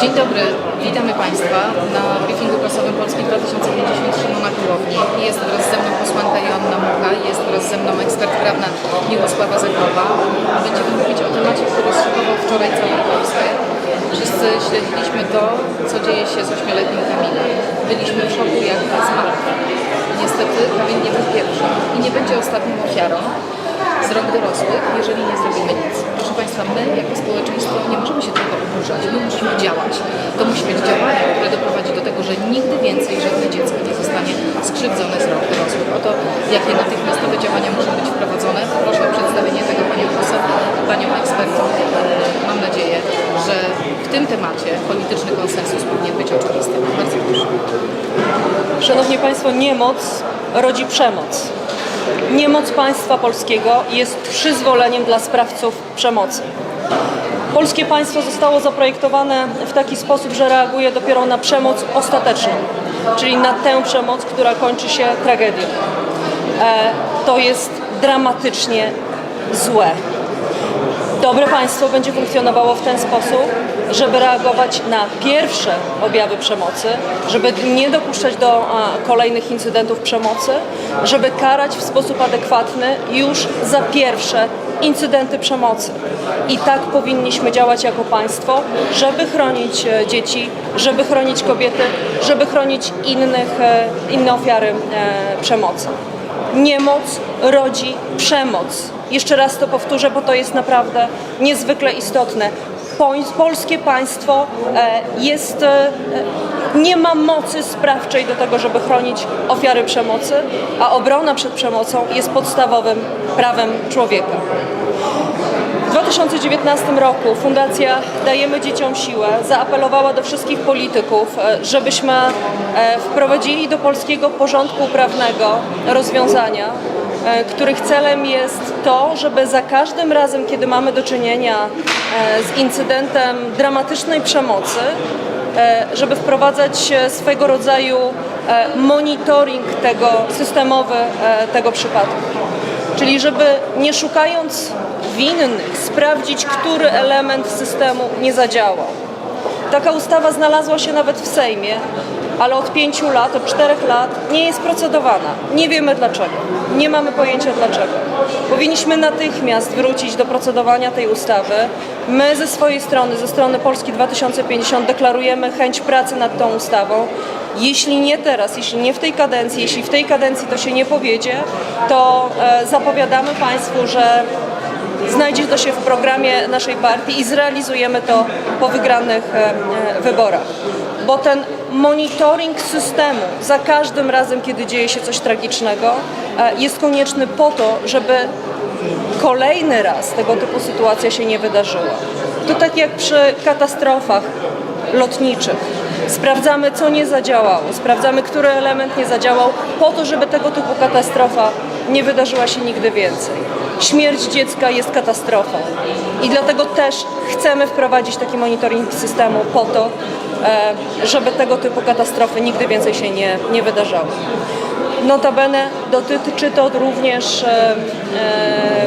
Dzień dobry, witamy Państwa na briefingu prasowym Polski 2050 Szymona Krółowni. Jest wraz ze mną posłanka Joanna Mucha, jest wraz ze mną ekspert prawna Miłosława Zagroba. Będziemy mówić o temacie, który zszokował wczoraj całą Polskę. Wszyscy śledziliśmy to, co dzieje się z ośmioletnim Kamilem. Byliśmy w szoku, jak zmarł. Niestety Kamil nie był pierwszym i nie będzie ostatnią ofiarą z rąk dorosłych, jeżeli nie zrobimy nic. Proszę Państwa, my jako społeczeństwo nie możemy się tylko oburzać, my musimy działać. To musi być działanie, które doprowadzi do tego, że nigdy więcej żadne dziecko nie zostanie skrzywdzone z rąk dorosłych. Oto jakie natychmiastowe działania muszą być wprowadzone. Proszę o przedstawienie tego Panią poseł, Panią ekspertą. Mam nadzieję, że w tym temacie polityczny konsensus powinien być oczywisty. Bardzo proszę. Szanowni Państwo, niemoc rodzi przemoc. Niemoc państwa polskiego jest przyzwoleniem dla sprawców przemocy. Polskie państwo zostało zaprojektowane w taki sposób, że reaguje dopiero na przemoc ostateczną, czyli na tę przemoc, która kończy się tragedią. E, to jest dramatycznie złe. Dobre państwo będzie funkcjonowało w ten sposób, żeby reagować na pierwsze objawy przemocy, żeby nie dopuszczać do kolejnych incydentów przemocy, żeby karać w sposób adekwatny już za pierwsze incydenty przemocy. I tak powinniśmy działać jako państwo, żeby chronić e, dzieci, żeby chronić kobiety, żeby chronić innych, e, inne ofiary e, przemocy. Niemoc rodzi przemoc. Jeszcze raz to powtórzę, bo to jest naprawdę niezwykle istotne. Polskie państwo e, jest, e, nie ma mocy sprawczej do tego, żeby chronić ofiary przemocy, a obrona przed przemocą jest podstawowym prawem człowieka. W 2019 roku Fundacja Dajemy Dzieciom Siłę zaapelowała do wszystkich polityków, e, żebyśmy wprowadzili do polskiego porządku prawnego rozwiązania, których celem jest to, żeby za każdym razem, kiedy mamy do czynienia e, z incydentem dramatycznej przemocy, e, żeby wprowadzać e, swego rodzaju e, monitoring tego, systemowy e, tego przypadku. Czyli żeby nie szukając winnych sprawdzić, który element systemu nie zadziałał. Taka ustawa znalazła się nawet w Sejmie, ale od pięciu lat, od czterech lat nie jest procedowana. Nie wiemy dlaczego. Nie mamy pojęcia dlaczego. Powinniśmy natychmiast wrócić do procedowania tej ustawy. My ze swojej strony, ze strony Polski 2050 deklarujemy chęć pracy nad tą ustawą. Jeśli nie teraz, jeśli nie w tej kadencji, jeśli w tej kadencji to się nie powiedzie, to e, zapowiadamy Państwu, że znajdzie to się w programie naszej partii i zrealizujemy to po wygranych e, e, wyborach. Bo ten monitoring systemu za każdym razem, kiedy dzieje się coś tragicznego, e, jest konieczny po to, żeby kolejny raz tego typu sytuacja się nie wydarzyła. To tak jak przy katastrofach lotniczych. Sprawdzamy, co nie zadziałało, sprawdzamy, który element nie zadziałał, po to, żeby tego typu katastrofa nie wydarzyła się nigdy więcej. Śmierć dziecka jest katastrofą i dlatego też chcemy wprowadzić taki monitoring systemu po to, e, żeby tego typu katastrofy nigdy więcej się nie, nie wydarzały. Notabene dotyczy to również e, e,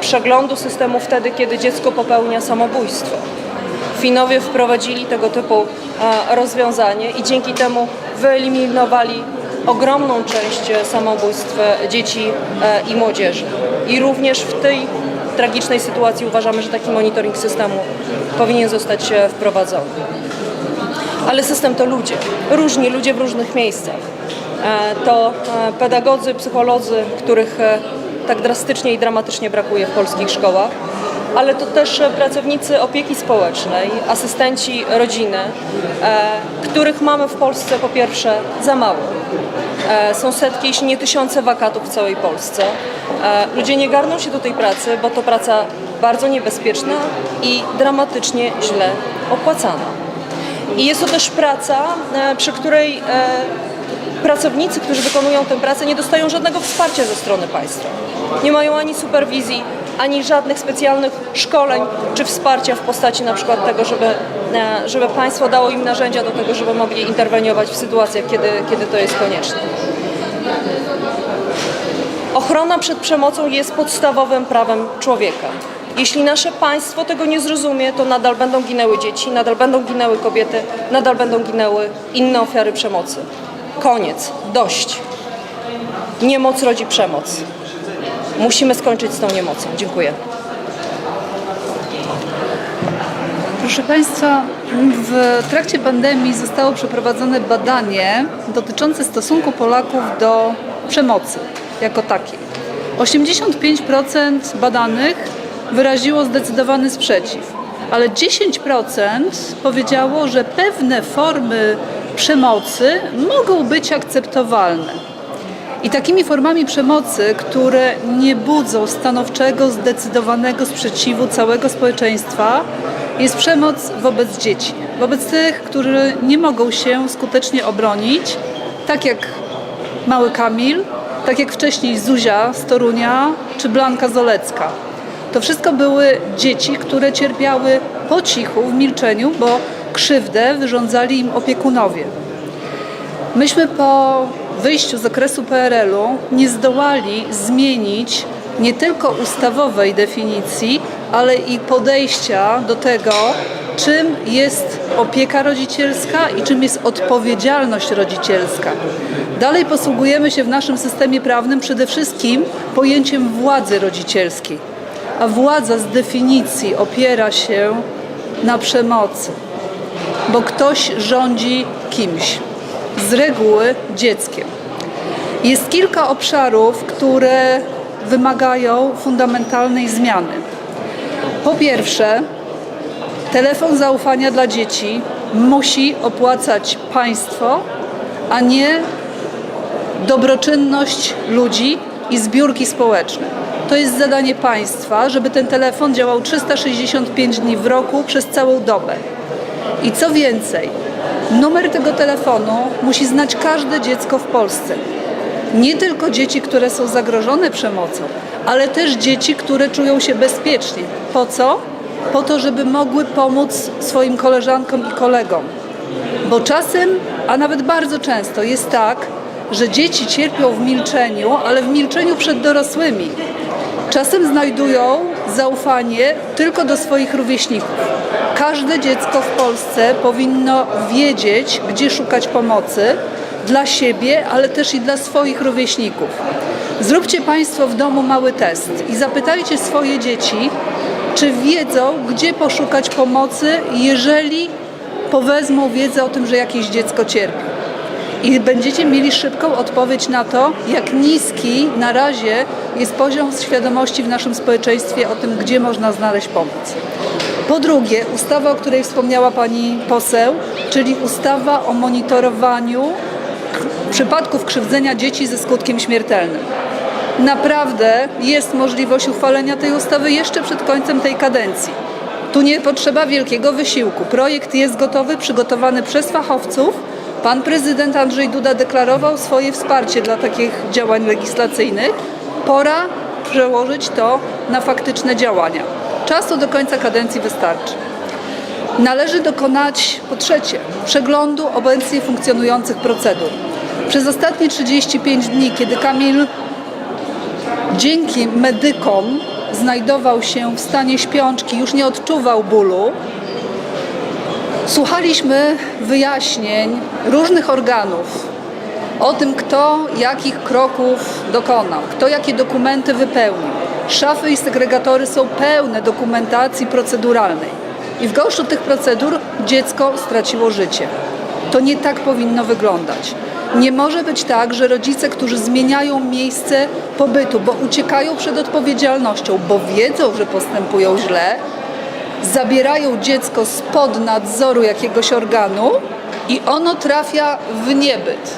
przeglądu systemu wtedy, kiedy dziecko popełnia samobójstwo. Finowie wprowadzili tego typu rozwiązanie i dzięki temu wyeliminowali ogromną część e, samobójstw e, dzieci e, i młodzieży. I również w tej tragicznej sytuacji uważamy, że taki monitoring systemu powinien zostać wprowadzony. Ale system to ludzie, różni ludzie w różnych miejscach. To pedagodzy, psycholodzy, których tak drastycznie i dramatycznie brakuje w polskich szkołach, ale to też e, pracownicy opieki społecznej, asystenci rodziny, e, których mamy w Polsce po pierwsze za mało. E, Są setki, jeśli nie tysiące wakatów w całej Polsce. Ludzie nie garną się do tej pracy, bo to praca bardzo niebezpieczna i dramatycznie źle opłacana. I jest to też praca, przy której pracownicy, którzy wykonują tę pracę, nie dostają żadnego wsparcia ze strony państwa. Nie mają ani superwizji, ani żadnych specjalnych szkoleń czy wsparcia w postaci na przykład tego, żeby, e, żeby państwo dało im narzędzia do tego, żeby mogli interweniować w sytuacjach, kiedy, kiedy to jest konieczne. Ochrona przed przemocą jest podstawowym prawem człowieka. Jeśli nasze państwo tego nie zrozumie, to nadal będą ginęły dzieci, nadal będą ginęły kobiety, nadal będą ginęły inne ofiary przemocy. Koniec. Dość. Niemoc rodzi przemoc. Musimy skończyć z tą niemocą. Dziękuję. Proszę Państwa, w trakcie pandemii zostało przeprowadzone badanie dotyczące stosunku Polaków do przemocy jako takiej. 85% badanych wyraziło zdecydowany sprzeciw, ale 10% powiedziało, że pewne formy przemocy mogą być akceptowalne. I takimi formami przemocy, które nie budzą stanowczego, zdecydowanego sprzeciwu całego społeczeństwa, jest przemoc wobec dzieci. Wobec tych, którzy nie mogą się skutecznie obronić, tak jak mały Kamil, tak jak wcześniej Zuzia z Torunia czy Blanka Zolecka. To wszystko były dzieci, które cierpiały po cichu, w milczeniu, bo krzywdę wyrządzali im opiekunowie. Myśmy po wyjściu z okresu PRL-u nie zdołali zmienić nie tylko ustawowej definicji, ale i podejścia do tego, czym jest opieka rodzicielska i czym jest odpowiedzialność rodzicielska. Dalej posługujemy się w naszym systemie prawnym przede wszystkim pojęciem władzy rodzicielskiej, a władza z definicji opiera się na przemocy, bo ktoś rządzi kimś z reguły dzieckiem. Jest kilka obszarów, które wymagają fundamentalnej zmiany. Po pierwsze, telefon zaufania dla dzieci musi opłacać państwo, a nie dobroczynność ludzi i zbiórki społeczne. To jest zadanie państwa, żeby ten telefon działał 365 dni w roku przez całą dobę. I co więcej, numer tego telefonu musi znać każde dziecko w Polsce. Nie tylko dzieci, które są zagrożone przemocą, ale też dzieci, które czują się bezpiecznie. Po co? Po to, żeby mogły pomóc swoim koleżankom i kolegom. Bo czasem, a nawet bardzo często jest tak, że dzieci cierpią w milczeniu, ale w milczeniu przed dorosłymi. Czasem znajdują zaufanie tylko do swoich rówieśników. Każde dziecko w Polsce powinno wiedzieć, gdzie szukać pomocy dla siebie, ale też i dla swoich rówieśników. Zróbcie Państwo w domu mały test i zapytajcie swoje dzieci, czy wiedzą, gdzie poszukać pomocy, jeżeli powezmą wiedzę o tym, że jakieś dziecko cierpi. I będziecie mieli szybką odpowiedź na to, jak niski na razie jest poziom świadomości w naszym społeczeństwie o tym, gdzie można znaleźć pomoc. Po drugie, ustawa, o której wspomniała Pani poseł, czyli ustawa o monitorowaniu przypadków krzywdzenia dzieci ze skutkiem śmiertelnym. Naprawdę jest możliwość uchwalenia tej ustawy jeszcze przed końcem tej kadencji. Tu nie potrzeba wielkiego wysiłku. Projekt jest gotowy, przygotowany przez fachowców. Pan prezydent Andrzej Duda deklarował swoje wsparcie dla takich działań legislacyjnych. Pora przełożyć to na faktyczne działania. Czasu do końca kadencji wystarczy. Należy dokonać, po trzecie, przeglądu obecnie funkcjonujących procedur. Przez ostatnie 35 dni, kiedy Kamil dzięki medykom znajdował się w stanie śpiączki, już nie odczuwał bólu, słuchaliśmy wyjaśnień różnych organów o tym, kto jakich kroków dokonał, kto jakie dokumenty wypełnił. Szafy i segregatory są pełne dokumentacji proceduralnej. I w goszczu tych procedur dziecko straciło życie. To nie tak powinno wyglądać. Nie może być tak, że rodzice, którzy zmieniają miejsce pobytu, bo uciekają przed odpowiedzialnością, bo wiedzą, że postępują źle, zabierają dziecko spod nadzoru jakiegoś organu i ono trafia w niebyt.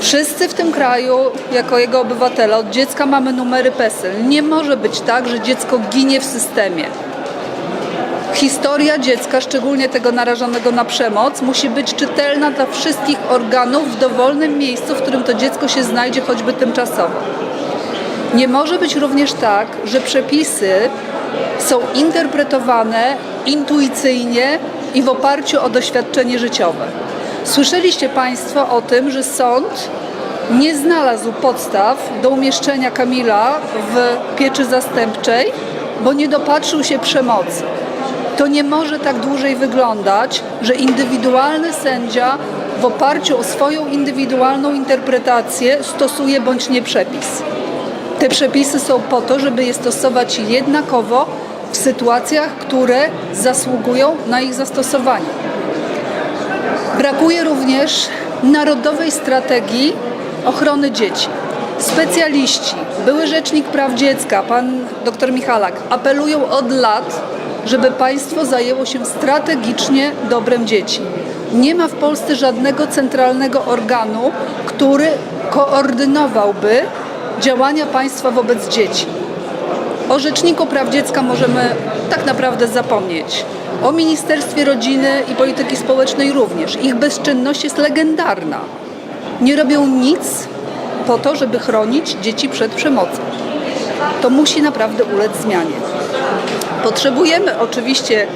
Wszyscy w tym kraju, jako jego obywatele, od dziecka mamy numery PESEL. Nie może być tak, że dziecko ginie w systemie. Historia dziecka, szczególnie tego narażonego na przemoc, musi być czytelna dla wszystkich organów w dowolnym miejscu, w którym to dziecko się znajdzie, choćby tymczasowo. Nie może być również tak, że przepisy są interpretowane intuicyjnie i w oparciu o doświadczenie życiowe. Słyszeliście Państwo o tym, że sąd nie znalazł podstaw do umieszczenia Kamila w pieczy zastępczej, bo nie dopatrzył się przemocy. To nie może tak dłużej wyglądać, że indywidualny sędzia w oparciu o swoją indywidualną interpretację stosuje bądź nie przepis. Te przepisy są po to, żeby je stosować jednakowo w sytuacjach, które zasługują na ich zastosowanie. Brakuje również narodowej strategii ochrony dzieci. Specjaliści, były rzecznik praw dziecka, pan dr Michalak, apelują od lat, żeby państwo zajęło się strategicznie dobrem dzieci. Nie ma w Polsce żadnego centralnego organu, który koordynowałby działania państwa wobec dzieci. O Rzeczniku Praw Dziecka możemy tak naprawdę zapomnieć. O Ministerstwie Rodziny i Polityki Społecznej również. Ich bezczynność jest legendarna. Nie robią nic po to, żeby chronić dzieci przed przemocą. To musi naprawdę ulec zmianie. Potrzebujemy oczywiście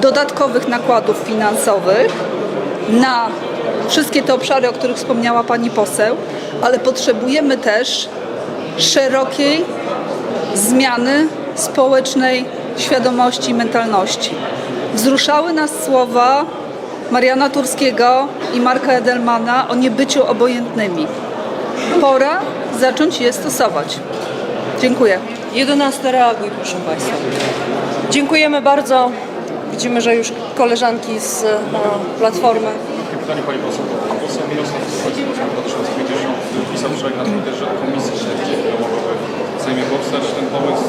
dodatkowych nakładów finansowych na wszystkie te obszary, o których wspomniała Pani poseł, ale potrzebujemy też szerokiej zmiany społecznej świadomości i mentalności. Wzruszały nas słowa Mariana Turskiego i Marka Edelmana o niebyciu obojętnymi. Pora zacząć je stosować. Dziękuję. 11 reaguj, proszę Państwa. Dziękujemy bardzo. Widzimy, że już koleżanki z e, Platformy. Takie pytanie Pani poseł. Pan poseł Mirosław Suchocki, poseł 2050, pisał wczoraj na Twitterze o komisji śledczej Polsce, czy ten pomysł?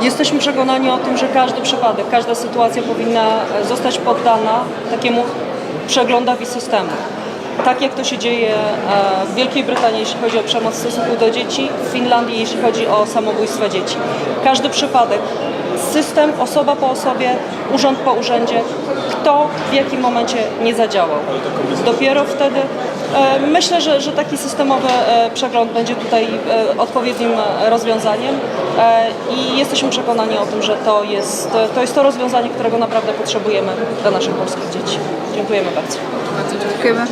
Jesteśmy przekonani o tym, że każdy przypadek, każda sytuacja powinna zostać poddana takiemu przeglądowi systemu. Tak jak to się dzieje e, w Wielkiej Brytanii, jeśli chodzi o przemoc w stosunku do dzieci, w Finlandii, jeśli chodzi o samobójstwa dzieci. Każdy przypadek, system, osoba po osobie, urząd po urzędzie, kto w jakim momencie nie zadziałał. Dopiero wtedy myślę, że, że taki systemowy e, przegląd będzie tutaj e, odpowiednim e, rozwiązaniem e, i jesteśmy przekonani o tym, że to jest, to jest to rozwiązanie, którego naprawdę potrzebujemy dla naszych polskich dzieci. Dziękujemy bardzo. Bardzo. Dziękujemy.